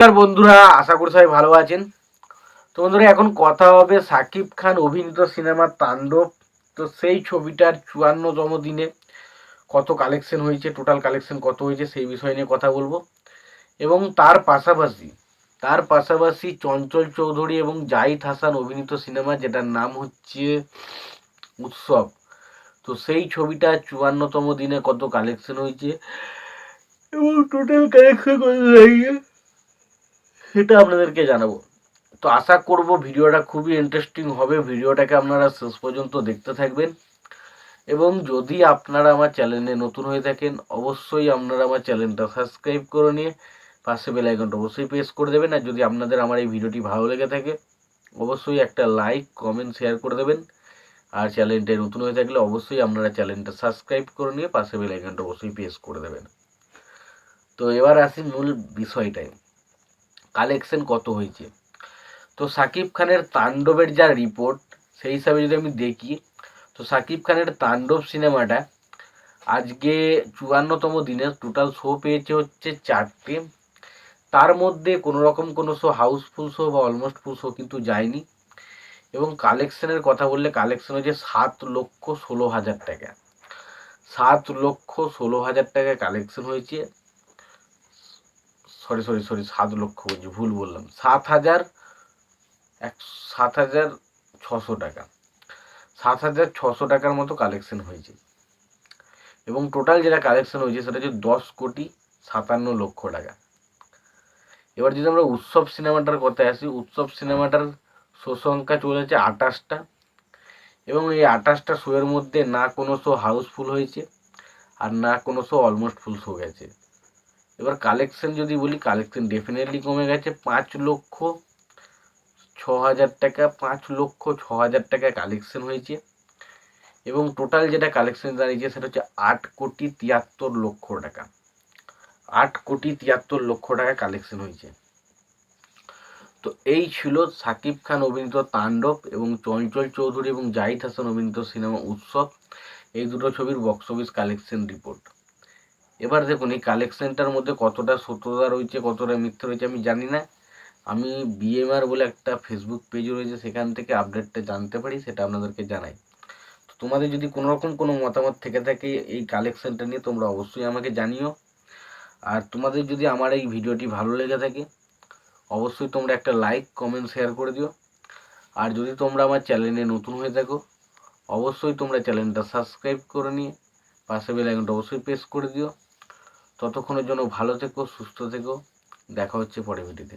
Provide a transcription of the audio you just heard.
নমস্কার বন্ধুরা, আশা করি সবাই ভালো আছেন। তো বন্ধুরা, এখন কথা হবে সাকিব খান অভিনীত সিনেমা তাণ্ডব। তো সেই ছবিটার চুয়ান্নতম দিনে কত কালেকশন হয়েছে টোটাল কালেকশন কত হয়েছে, সেই বিষয় নিয়ে কথা বলব। এবং তার পাশাপাশি তার পাশাপাশি চঞ্চল চৌধুরী এবং জাহিদ হাসান অভিনীত সিনেমা, যেটার নাম হচ্ছে উৎসব। তো সেই ছবিটা চুয়ান্নতম দিনে কত কালেকশন হয়েছে? এবং টোটাল কালেকশন কত হয়েছে? সেটা আপনাদেরকে জানাব। তো আশা করব ভিডিওটা খুবই ইন্টারেস্টিং হবে। ভিডিওটাকে আপনারা শেষ পর্যন্ত দেখতে থাকবেন। এবং যদি আপনারা আমার চ্যানেলে নতুন হয়ে থাকেন, অবশ্যই আপনারা আমার চ্যানেলটা সাবস্ক্রাইব করে নিয়ে পাশে বেল আইকনটা অবশ্যই প্রেস করে দেবেন। আর যদি আপনাদের আমার এই ভিডিওটি ভালো লেগে থাকে, অবশ্যই একটা লাইক কমেন্ট শেয়ার করে দেবেন। আর চ্যানেলটায় নতুন হয়ে থাকলে অবশ্যই আপনারা চ্যানেলটা সাবস্ক্রাইব করে নিয়ে পাশে বেল আইকনটা অবশ্যই প্রেস করে দেবেন। তো এবার আসি মূল বিষয়টায়। কালেকশন কত হয়েছে? তো সাকিব খানের তাণ্ডবের যা রিপোর্ট সেই হিসাবে যদি আমি দেখি, তো সাকিব খানের তাণ্ডব সিনেমাটা আজকে চুয়ান্নতম দিনে টোটাল শো পেয়েছে হচ্ছে চারটে। তার মধ্যে কোনো রকম কোনো শো হাউসফুল শো বা অলমোস্ট ফুল শো কিন্তু যায়নি। এবং কালেকশনের কথা বললে কালেকশন হচ্ছে সাত লক্ষ ষোলো হাজার টাকা। সাত লক্ষ ষোলো হাজার টাকা কালেকশন হয়েছে। সরি সরি সরি, সাত লক্ষ বলছি, ভুল বললাম। সাত হাজার এক, সাত হাজার ছশো টাকা। সাত হাজার ছশো টাকার মতো কালেকশন হয়েছে। এবং টোটাল যেটা কালেকশন হয়েছে, সেটা হচ্ছে দশ কোটি সাতান্ন লক্ষ টাকা। এবার যদি আমরা উৎসব সিনেমাটার কথায় আসি, উৎসব সিনেমাটার শো সংখ্যা চলেছে আঠাশটা। এবং এই আঠাশটা শোয়ের মধ্যে না কোনো শো হাউসফুল হয়েছে, আর না কোনো শো অলমোস্ট ফুল শো গেছে। এবার কালেকশন যদি বলি কালেকশন ডেফিনেটলি কমে গেছে। পাঁচ লক্ষ ছ হাজার টাকা, পাঁচ লক্ষ ছ হাজার টাকা কালেকশন হয়েছে। এবং টোটাল যেটা কালেকশন দাঁড়িয়েছে, সেটা হচ্ছে আট কোটি তিয়াত্তর লক্ষ টাকা। আট কোটি তিয়াত্তর লক্ষ টাকা কালেকশন হয়েছে। তো এই ছিল সাকিব খান, অভিনীত তাণ্ডব এবং চঞ্চল চৌধুরী এবং জাহিদ হাসান অভিনীত সিনেমা উৎসব। এই দুটো ছবির বক্স অফিস কালেকশন রিপোর্ট এবার দেখুন, এই কালেকশনটার মধ্যে কতটা সত্যতা রয়েছে, কতটা মিথ্যা রয়েছে আমি জানি না। আমি বিএমআর বলে একটা ফেসবুক পেজ রয়েছে, সেখান থেকে আপডেটটা জানতে পারি, সেটা আপনাদেরকে জানাই। তো তোমাদের যদি কোনো রকম কোনো মতামত থেকে থাকে এই কালেকশনটা নিয়ে, তোমরা অবশ্যই আমাকে জানিও। আর তোমাদের যদি আমার এই ভিডিওটি ভালো লেগে থাকে, অবশ্যই তোমরা একটা লাইক কমেন্ট শেয়ার করে দিও। আর যদি তোমরা আমার চ্যানেলে নতুন হয়ে থাকো, অবশ্যই তোমরা চ্যানেলটা সাবস্ক্রাইব করে নিয়ে, পাশে বেল আইকনটা অবশ্যই প্রেস করে দিও। ততক্ষণের জন্য ভালো থেকো সুস্থ থেকো। দেখা হচ্ছে পরে ভিডিওতে